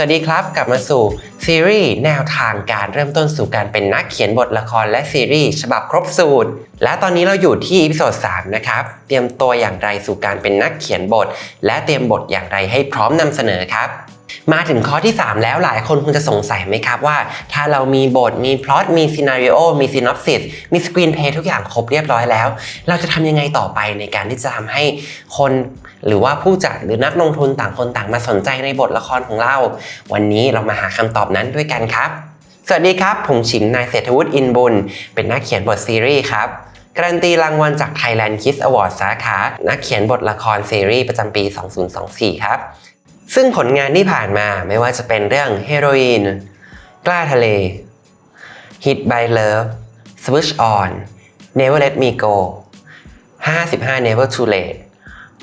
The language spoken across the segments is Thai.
วัสดีครับ กลับมาสู่ซีรีส์แนวทางการเริ่มต้นสู่การเป็นนักเขียนบทละครและซีรีส์ฉบับครบสูตร และตอนนี้เราอยู่ที่อีพิโซด3นะครับ เตรียมตัวอย่างไรสู่การเป็นนักเขียนบท และเตรียมบทอย่างไรให้พร้อมนำเสนอครับ มาถึงข้อที่ 3 แล้วหลายคนคงจะสงสัยไหมครับว่า ถ้าเรามีบท มีพล็อต มีซีนารีโอ มีซีนอปซิสมีสกรีนเพย์ทุกอย่างครบเรียบร้อยแล้ว เราจะทำยังไงต่อไปในการที่จะทำให้คนหรือว่าผู้จัดหรือนักลงทุนต่างคนต่างมาสนใจในบทละครของเรา วันนี้เรามาหาคำตอบนั้นด้วยกันครับ สวัสดีครับ ผมฉิมนายเศรษฐวุฒิอินบุญ เป็นนักเขียนบทซีรีส์ครับการันตีรางวัลจาก Thailand Kids Award สาขา นักเขียนบทละครซีรีส์ประจำปี 2024 ครับ ซึ่งผลงานที่ผ่านมาไม่ว่าจะเป็นเรื่องเฮโรอีน กล้าทะเล Hit by Love Switch On Never Let Me Go 55 Never Too Late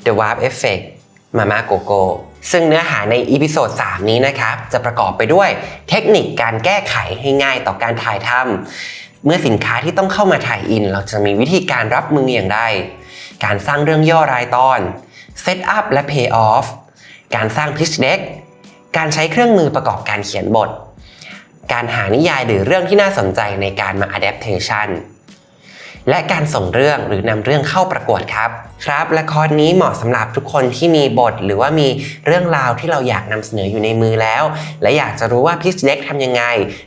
The Warp Effect Mama Go Go ซึ่งเนื้อหาในอีพิโซด 3 นี้นะครับ จะประกอบไปด้วยเทคนิคการแก้ไขให้ง่ายต่อการถ่ายทำเมื่อสินค้าที่ต้องเข้ามาถ่ายอิน เราจะมีวิธีการรับมืออย่างไร การสร้างเรื่องย่อรายตอน Set up และ Pay off การสร้าง pitch deck การใช้เครื่องมือประกอบการเขียนบท การหานิยายหรือเรื่องที่น่าสนใจในการมา adaptation และการส่งเรื่องหรือนำเรื่องเข้าประกวดครับ ครับ ละครนี้เหมาะสำหรับทุกคนที่มีบท หรือว่ามีเรื่องราวที่เราอยากนำเสนออยู่ในมือแล้ว และอยากจะรู้ว่าพิชเด็กทำยังไง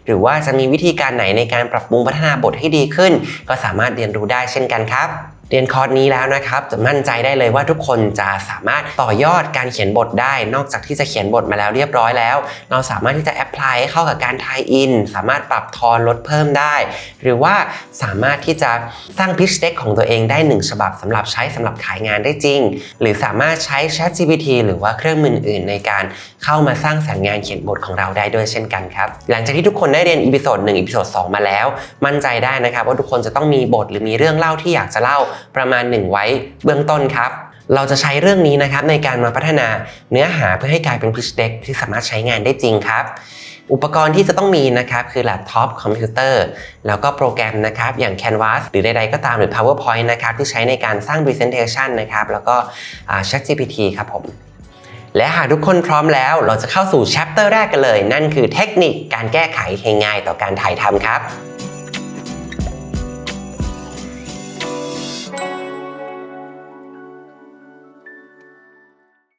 หรือว่าจะมีวิธีการไหนในการปรับปรุงพัฒนาบทให้ดีขึ้น ก็สามารถเรียนรู้ได้เช่นกันครับ เรียนคอร์สนี้แล้วนะครับจะมั่นใจได้เลยว่าทุกคนจะสามารถต่อยอดการเขียนบทได้ นอกจากที่จะเขียนบทมาแล้วเรียบร้อยแล้ว เราสามารถที่จะแอพพลายให้เข้ากับการทายอิน สามารถปรับทอนลดเพิ่มได้ หรือว่าสามารถที่จะสร้างพิชเด็กของตัวเองได้ 1 ฉบับสำหรับใช้สำหรับขายงานได้จริง หรือสามารถใช้ ChatGPT หรือว่าเครื่องมืออื่น ในการเข้ามาสร้างสรรค์งานเขียนบทของเราได้ด้วยเช่นกันครับ หลังจากที่ทุกคนได้เรียนอีพิโซด1อีพิโซด2มาแล้ว มั่นใจได้นะครับว่าทุกคนจะต้องมีบทหรือมีเรื่องเล่าที่อยากจะเล่าประมาณหนึ่งไว้เบื้องต้นครับเราจะใช้เรื่องนี้นะครับในการมาพัฒนาเนื้อหาเพื่อให้กลายเป็น pitch deck ที่สามารถใช้งานได้จริงครับ อุปกรณ์ที่จะต้องมีนะครับคือแล็ปท็อปคอมพิวเตอร์แล้วก็โปรแกรมนะครับอย่าง Canvas หรือใดๆก็ตามหรือ PowerPoint นะครับที่ใช้ในการสร้าง Presentation นะครับแล้วก็ ChatGPT ครับผม และหากทุกคนพร้อมแล้วเราจะเข้าสู่ chapter แรกกันเลย นั่นคือเทคนิคการแก้ไขให้ง่ายต่อการถ่ายทำครับ